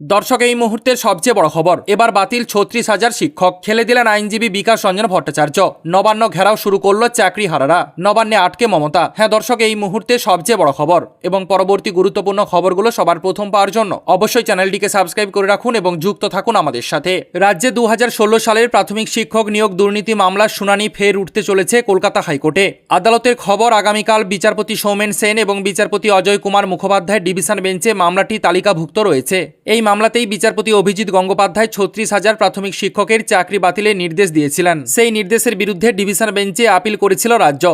দর্শক, এই মুহূর্তের সবচেয়ে বড় খবর। এবার বাতিল ছত্রিশ হাজার শিক্ষক। খেলে দিলেন আইনজীবী বিকাশ রঞ্জন ভট্টাচার্য। নবান্ন ঘেরাও শুরু করল চাকরি হারারা। নবান্নে আটকে মমতা। হ্যাঁ দর্শক, এই মুহূর্তে সবচেয়ে বড় খবর। এবং পরবর্তী গুরুত্বপূর্ণ খবরগুলো সবার প্রথম পাওয়ার জন্য অবশ্যই চ্যানেলটিকে সাবস্ক্রাইব করে রাখুন এবং যুক্ত থাকুন আমাদের সাথে। রাজ্যে দু হাজার ষোলো সালের প্রাথমিক শিক্ষক নিয়োগ দুর্নীতি মামলার শুনানি ফের উঠতে চলেছে কলকাতা হাইকোর্টে। আদালতের খবর আগামীকাল বিচারপতি সৌমেন সেন এবং বিচারপতি অজয় কুমার মুখোপাধ্যায় ডিভিশন বেঞ্চে মামলাটি তালিকাভুক্ত রয়েছে। এই মামলাতেই বিচারপতি অভিজিৎ গঙ্গোপাধ্যায় ছত্রিশ হাজার প্রাথমিক শিক্ষকের চাকরি বাতিলের নির্দেশ দিয়েছিলেন। সেই নির্দেশের বিরুদ্ধে ডিভিশন বেঞ্চে আপিল করেছিল রাজ্য।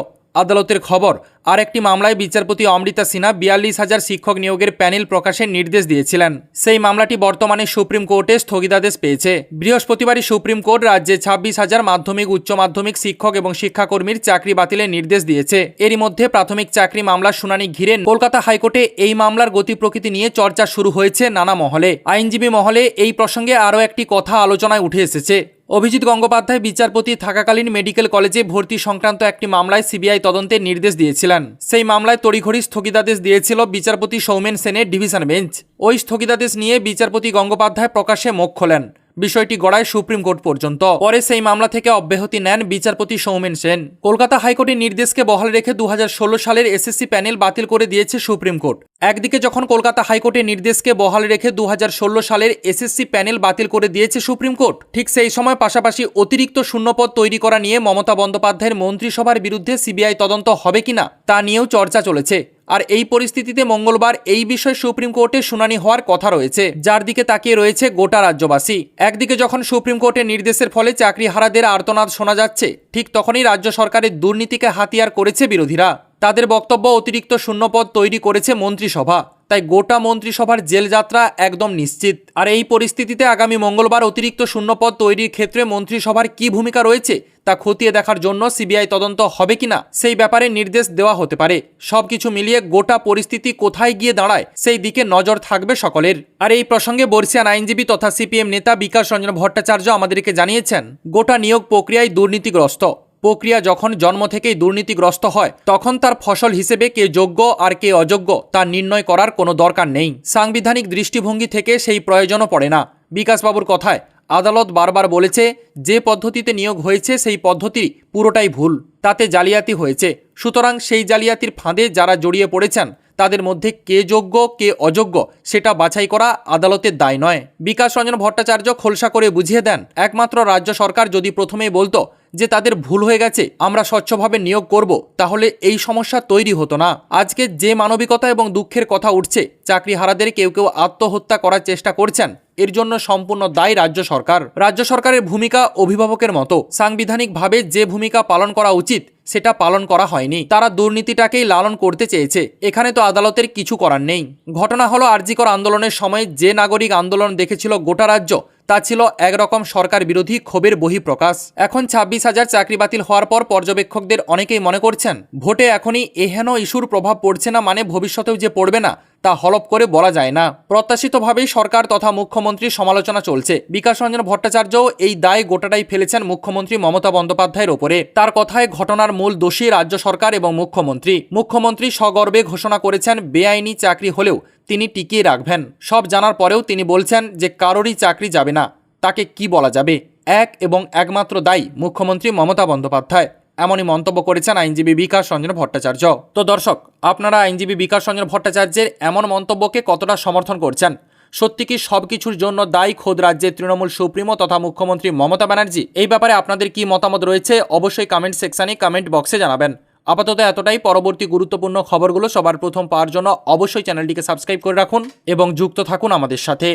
আদালতের খবর আর একটি মামলায় বিচারপতি অমৃতা সিনহা বিয়াল্লিশ হাজার শিক্ষক নিয়োগের প্যানেল প্রকাশের নির্দেশ দিয়েছিলেন। সেই মামলাটি বর্তমানে সুপ্রিম কোর্টে স্থগিতাদেশ পেয়েছে। বৃহস্পতিবারই সুপ্রিম কোর্ট রাজ্যে ছাব্বিশ হাজার মাধ্যমিক, উচ্চ মাধ্যমিক শিক্ষক এবং শিক্ষাকর্মীর চাকরি বাতিলের নির্দেশ দিয়েছে। এরই মধ্যে প্রাথমিক চাকরি মামলার শুনানি ঘিরে কলকাতা হাইকোর্টে এই মামলার গতি প্রকৃতি নিয়ে চর্চা শুরু হয়েছে নানা মহলে। আইনজীবী মহলে এই প্রসঙ্গে আরও একটি কথা আলোচনায় উঠে এসেছে। অভিজিৎ গঙ্গোপাধ্যায় বিচারপতি থাকাকালীন মেডিকেল কলেজে ভর্তি সংক্রান্ত একটি মামলায় সিবিআই তদন্তের নির্দেশ দিয়েছিলেন। সেই মামলায় তড়িঘড়ি স্থগিতাদেশ দিয়েছিল বিচারপতি সৌমেন সেনের ডিভিশন বেঞ্চ। ওই স্থগিতাদেশ নিয়ে বিচারপতি গঙ্গোপাধ্যায় প্রকাশ্যে মুখ খোলেন। বিষয়টি গড়ায় সুপ্রিম কোর্ট পর্যন্ত। পরে সেই মামলা থেকে অব্যাহতি নেন বিচারপতি সৌমেন সেন। কলকাতা হাইকোর্টের নির্দেশকে বহাল রেখে দুহাজার ষোলো সালের এসএসসি প্যানেল বাতিল করে দিয়েছে সুপ্রিম কোর্ট। একদিকে যখন কলকাতা হাইকোর্টের নির্দেশকে বহাল রেখে দুহাজার ষোলো সালের এসএসসি প্যানেল বাতিল করে দিয়েছে সুপ্রিম কোর্ট, ঠিক সেই সময় পাশাপাশি অতিরিক্ত শূন্যপদ তৈরি করা নিয়ে মমতা বন্দ্যোপাধ্যায়ের মন্ত্রিসভার বিরুদ্ধে সিবিআই তদন্ত হবে কিনা তা নিয়েও চর্চা চলেছে। আর এই পরিস্থিতিতে মঙ্গলবার এই বিষয়ে সুপ্রিম কোর্টে শুনানি হওয়ার কথা রয়েছে, যার দিকে তাকিয়ে রয়েছে গোটা রাজ্যবাসী। একদিকে যখন সুপ্রিম কোর্টের নির্দেশের ফলে চাকরি হারাদের আর্তনাদ শোনা যাচ্ছে, ঠিক তখনই রাজ্য সরকারের দুর্নীতিকে হাতিয়ার করেছে বিরোধীরা। তাদের বক্তব্য অতিরিক্ত শূন্যপদ তৈরি করেছে মন্ত্রিসভা। তাই গোটা মন্ত্রিসভার জেল যাত্রা একদম নিশ্চিত। আর এই পরিস্থিতিতে আগামী মঙ্গলবার অতিরিক্ত শূন্যপদ তৈরির ক্ষেত্রে মন্ত্রিসভার কি ভূমিকা রয়েছে তা খতিয়ে দেখার জন্য সিবিআই তদন্ত হবে কিনা সেই ব্যাপারে নির্দেশ দেওয়া হতে পারে। সবকিছু মিলিয়ে গোটা পরিস্থিতি কোথায় গিয়ে দাঁড়ায় সেই দিকে নজর থাকবে সকলের। আর এই প্রসঙ্গে বর্ষিয়ান আইনজীবী তথা সিপিএম নেতা বিকাশ রঞ্জন ভট্টাচার্য আমাদেরকে জানিয়েছেন, গোটা নিয়োগ প্রক্রিয়ায় দুর্নীতিগ্রস্ত। প্রক্রিয়া যখন জন্ম থেকেই দুর্নীতিগ্রস্ত হয়, তখন তার ফসল হিসেবে কে যোগ্য আর কে অযোগ্য তা নির্ণয় করার কোনো দরকার নেই। সাংবিধানিক দৃষ্টিভঙ্গি থেকে সেই প্রয়োজনও পড়ে না। বিকাশবাবুর কথায় আদালত বারবার বলেছে, যে পদ্ধতিতে নিয়োগ হয়েছে সেই পদ্ধতি পুরোটাই ভুল, তাতে জালিয়াতি হয়েছে। সুতরাং সেই জালিয়াতির ফাঁদে যারা জড়িয়ে পড়েছেন, তাদের মধ্যে কে যোগ্য, কে অযোগ্য, সেটা বাছাই করা আদালতের দায় নয়। বিকাশ রঞ্জন ভট্টাচার্য খোলসা করে বুঝিয়ে দেন, একমাত্র রাজ্য সরকার যদি প্রথমেই বলতো যে তাদের ভুল হয়ে গেছে, আমরা স্বচ্ছভাবে নিয়োগ করব, তাহলে এই সমস্যা তৈরি হতো না। আজকে যে মানবিকতা এবং দুঃখের কথা উঠছে চাকরি হারাদের কেউ কেউ আত্মহত্যা করার চেষ্টা করছেন এর জন্য সম্পূর্ণ দায়ী রাজ্য সরকার। রাজ্য সরকারের ভূমিকা অভিভাবকের মতো। সাংবিধানিকভাবে যে ভূমিকা পালন করা উচিত, সেটা পালন করা হয়নি। তারা দুর্নীতিটাকেই লালন করতে চেয়েছে। এখানে তো আদালতের কিছু করার নেই। ঘটনা হলো আরজিকর আন্দোলনের সময় যে নাগরিক আন্দোলন দেখেছিল গোটা রাজ্য, তা ছিল একরকম সরকার বিরোধী ক্ষোভের বহিঃপ্রকাশ। এখন ছাব্বিশ হাজার চাকরি বাতিল হওয়ার পর পর্যবেক্ষকদের অনেকেই মনে করছেন, ভোটে এখনই এহেন ইস্যুর প্রভাব পড়ছে না মানে ভবিষ্যতেও যে পড়বে না তা হলপ করে বলা যায় না। প্রত্যাশিতভাবেই সরকার তথা মুখ্যমন্ত্রীর সমালোচনা চলছে। বিকাশ রঞ্জন ভট্টাচার্যও এই দায় গোটাটাই ফেলেছেন মুখ্যমন্ত্রী মমতা বন্দ্যোপাধ্যায়ের ওপরে। তার কথায় ঘটনার মূল দোষী রাজ্য সরকার এবং মুখ্যমন্ত্রী। মুখ্যমন্ত্রী সগর্বে ঘোষণা করেছেন, বেআইনি চাকরি হলেও তিনি টিকিয়ে রাখবেন। সব জানার পরেও তিনি বলছেন যে কারোরই চাকরি যাবে না। তাকে কি বলা যাবে? এক এবং একমাত্র দায়ী মুখ্যমন্ত্রী মমতা বন্দ্যোপাধ্যায়। এমনই মন্তব্য করেছেন আইনজীবী বিকাশ রঞ্জন ভট্টাচার্য। তো দর্শক, আপনারা আইনজীবী বিকাশ রঞ্জন ভট্টাচার্যের এমন মন্তব্যকে কতটা সমর্থন করছেন? সত্যি কি সব কিছুর জন্য দায়ী খোদ রাজ্যের তৃণমূল সুপ্রিমো তথা মুখ্যমন্ত্রী মমতা ব্যানার্জি? এই ব্যাপারে আপনাদের কি মতামত রয়েছে? অবশ্যই কমেন্ট সেকশানে কমেন্ট বক্সে জানাবেন। আপাতত এতটাই, পরবর্তী গুরুত্বপূর্ণ খবরগুলো সবার প্রথম পাওয়ার জন্য অবশ্যই চ্যানেলটিকে সাবস্ক্রাইব করে রাখুন এবং যুক্ত থাকুন আমাদের সাথে।